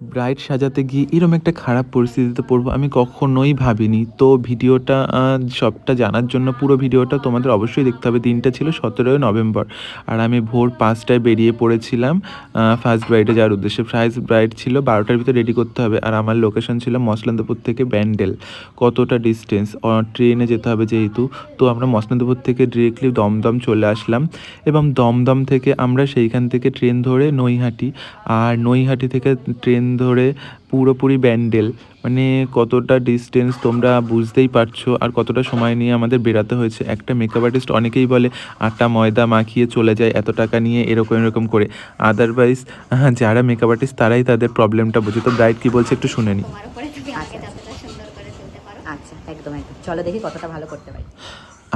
Bride সাজাতে গিয়ে এরম একটা খারাপ পরিস্থিতিতে পড়ব, আমি কখনোই ভাবিনি। তো ভিডিওটা সবটা জানার জন্য পুরো ভিডিওটা তোমাদের অবশ্যই দেখতে হবে। দিনটা ছিল সতেরোই নভেম্বর। আর আমি ভোর পাঁচটায় বেরিয়ে পড়েছিলাম ফার্স্ট ব্রাইডে যাওয়ার উদ্দেশ্যে। ফার্স্ট ব্রাইড ছিল বারোটার ভিতরে রেডি করতে হবে। আর আমার লোকেশন ছিল মসলান্দপুর থেকে ব্যান্ডেল। কতটা ডিস্টেন্স ট্রেনে যেতে হবে যেহেতু। তো আমরা মসলান্দপুর থেকে ডিরেক্টলি দমদম চলে আসলাম। এবং দমদম থেকে আমরা সেইখান থেকে ট্রেন ধরে নৈহাটি। আর নৈহাটি থেকে ট্রেন ধরে পুরোপুরি ব্যান্ডেল। মানে কতটা ডিস্টেন্স তোমরা বুঝতেই পারছ আর কতটা সময় নিয়ে আমাদের বেরাতে হয়েছে। একটা মেকআপ আর্টিস্ট অনেকেই বলে আটা ময়দা মাখিয়ে চলে যায় এত টাকা নিয়ে এরকম এরকম করে। আদারওয়াইজ যারা মেকআপ আর্টিস্ট তারাই তাদের প্রবলেমটা বোঝে। তো ব্রাইড কী বলছে একটু শুনে নিই তোমার উপরে তুমি আমাকে যতটা সুন্দর করে তুলতে পারো। আচ্ছা একদম একদম। চলো দেখি কতটা ভালো করতে পারি।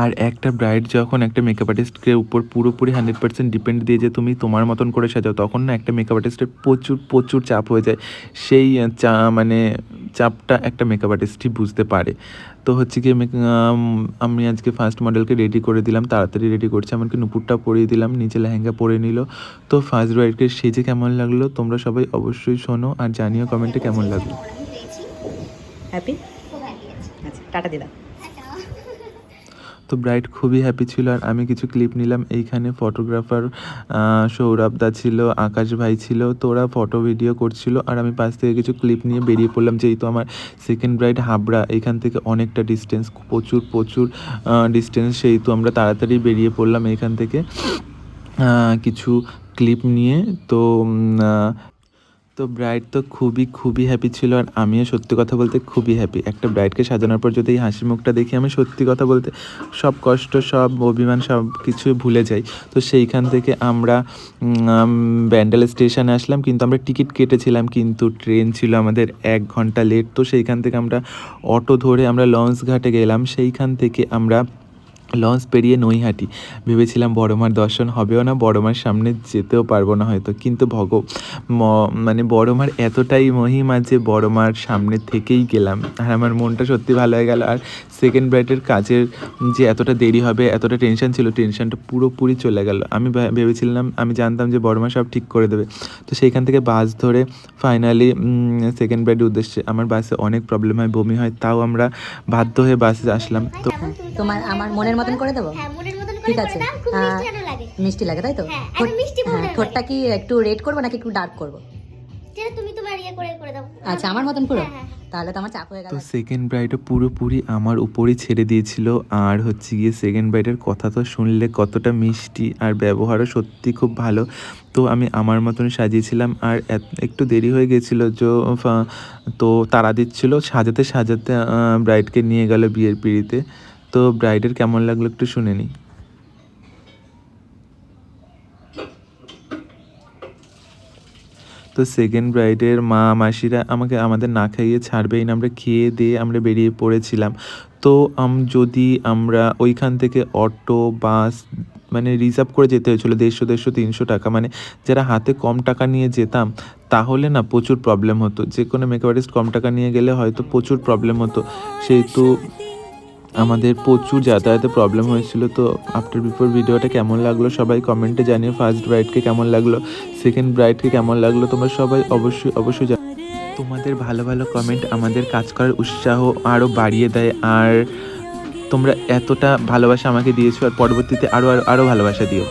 আর একটা ব্রাইড যখন একটা মেকআপ আর্টিস্টকে উপর পুরোপুরি হান্ড্রেড পার্সেন্ট ডিপেন্ড দিয়ে যে তুমি তোমার মতন করে সাজাও তখন না একটা মেকআপ আর্টিস্টের প্রচুর প্রচুর চাপ হয়ে যায়। সেই চা মানে চাপটা একটা মেকআপ আর্টিস্টই বুঝতে পারে। তো হচ্ছে কি আমি আজকে ফার্স্ট মডেলকে রেডি করে দিলাম তাড়াতাড়ি রেডি করছি এমনকি নুপুরটা পরিয়ে দিলাম নিচে লেহেঙ্গা পরে নিল। তো ফার্স্ট ব্রাইডকে সেজে কেমন লাগল তোমরা সবাই অবশ্যই শোনো আর জানিও কমেন্টে কেমন লাগল। হ্যাপি আচ্ছা টাটা দিদা তো ব্রাইড খুবই হ্যাপি ছিল আর আমি কিছু ক্লিপ নিলাম। এইখানে ফটোগ্রাফার সৌরভ দা ছিল, আকাশ ভাই ছিল, তো ওরা ফটো ভিডিও করছিল। আর আমি পাশ থেকে কিছু ক্লিপ নিয়ে বেরিয়ে পড়লাম যেহেতু আমার সেকেন্ড ব্রাইড হাবড়া। এখান থেকে অনেকটা ডিস্টেন্স প্রচুর প্রচুর ডিস্টেন্স সেহেতু আমরা তাড়াতাড়ি বেরিয়ে পড়লাম এখান থেকে। কিছু ক্লিপ নিয়ে তো তো ব্রাইড তো খুবই খুবই হ্যাপি ছিল আর আমিও সত্যি কথা বলতে খুবই হ্যাপি একটা ব্রাইডকে সাজানোর পর যদি এই হাসি মুখটা দেখি, আমি সত্যি কথা বলতে সব কষ্ট, সব অভিমান, সব কিছু ভুলে যাই। তো সেইখান থেকে আমরা ব্যান্ডেল স্টেশনে আসলাম, কিন্তু আমরা টিকিট কেটেছিলাম, কিন্তু ট্রেন ছিল আমাদের এক ঘণ্টা লেট তো সেইখান থেকে আমরা অটো ধরে আমরা লঞ্চ ঘাটে গেলাম। সেইখান থেকে আমরা লঞ্চ পেরিয়ে নৈহাটি। ভেবেছিলাম বড়মার দর্শন হবেও না, বড়মার সামনে যেতেও পারব না হয়তো। কিন্তু ভগ মানে বড়মার এতটাই মহিমা যে বড়মার সামনে থেকেই গেলাম। আর আমার মনটা সত্যি ভালো হয়ে গেল। আর সেকেন্ড ব্রাইডের কাজের যে এতটা দেরি হবে, এতটা টেনশন ছিল টেনশনটা পুরোপুরি চলে গেল। আমি ভেবেছিলাম, আমি জানতাম যে বড়মা সব ঠিক করে দেবে। তো সেইখান থেকে বাস ধরে ফাইনালি সেকেন্ড ব্রাইডের উদ্দেশ্যে আমার বাসে অনেক প্রবলেম হয়, বমি হয়, তাও আমরা বাধ্য হয়ে বাসে আসলাম। তো তোমার আমার মনের মতন করে দেবো? হ্যাঁ মনের মতন করে ঠিক আছে। দাও মিষ্টি লাগে। তাই তো? হ্যাঁ, হ্যাঁ, ঠোঁটটা কি একটু রেড করব নাকি একটু ডার্ক করব? যেটা তুমি তোমার ইয়ে করে করে দাও। আচ্ছা আমার মতন পুরো হ্যাঁ, হ্যাঁ, হ্যাঁ। তাহলে তো আমার চাপ হয়ে গেল। তো সেকেন্ড ব্রাইডও পুরোপুরি আমার উপরই ছেড়ে দিয়েছিল। আর হচ্ছে গিয়ে সেকেন্ড ব্রাইডের কথা তো শুনলে কতটা মিষ্টি আর ব্যবহারও সত্যি খুব ভালো। তো আমি আমার মতন সাজিয়েছিলাম। আর এত- একটু দেরি হয়ে গেছিল যে তো তারা দিচ্ছিল সাজাতে সাজাতে ব্রাইডকে নিয়ে গেল বিয়ের পিড়িতে। তো ব্রাইডের কেমন লাগল একটু শুনে নিই। তো সেকেন্ড ব্রাইডের মা মাসিরা আমাকে আমাদের না খাইয়ে ছাড়বেই না, আমরা খেয়ে দিয়ে আমরা বেরিয়ে পড়েছিলাম। তো যদি আমরা ওইখান থেকে অটো, বাস মানে রিজার্ভ করে যেতে হয়েছিল দেড়শো দেড়শো, তিনশো টাকা মানে যারা হাতে কম টাকা নিয়ে যেতাম, তাহলে না প্রচুর প্রবলেম হতো। যে কোনো মেকআপ আর্টিস্ট কম টাকা নিয়ে গেলে হয়তো প্রচুর প্রবলেম হতো। সেহেতু আমাদের প্রচুর যাতায়াতের প্রবলেম হয়েছিল, তো আফটার বিফোর ভিডিওটা কেমন লাগল সবাই কমেন্টে জানিয়ে ফার্স্ট ব্রাইডকে কেমন লাগল সেকেন্ড ব্রাইডকে কেমন লাগল, তোমরা সবাই অবশ্যই অবশ্যই তোমাদের ভালো ভালো কমেন্ট আমাদের কাজ করার উৎসাহ আরও বাড়িয়ে দেয়, আর তোমরা এতটা ভালোবাসা আমাকে দিয়েছ, আর পরবর্তীতে আরও আরও আরও ভালোবাসা দিও।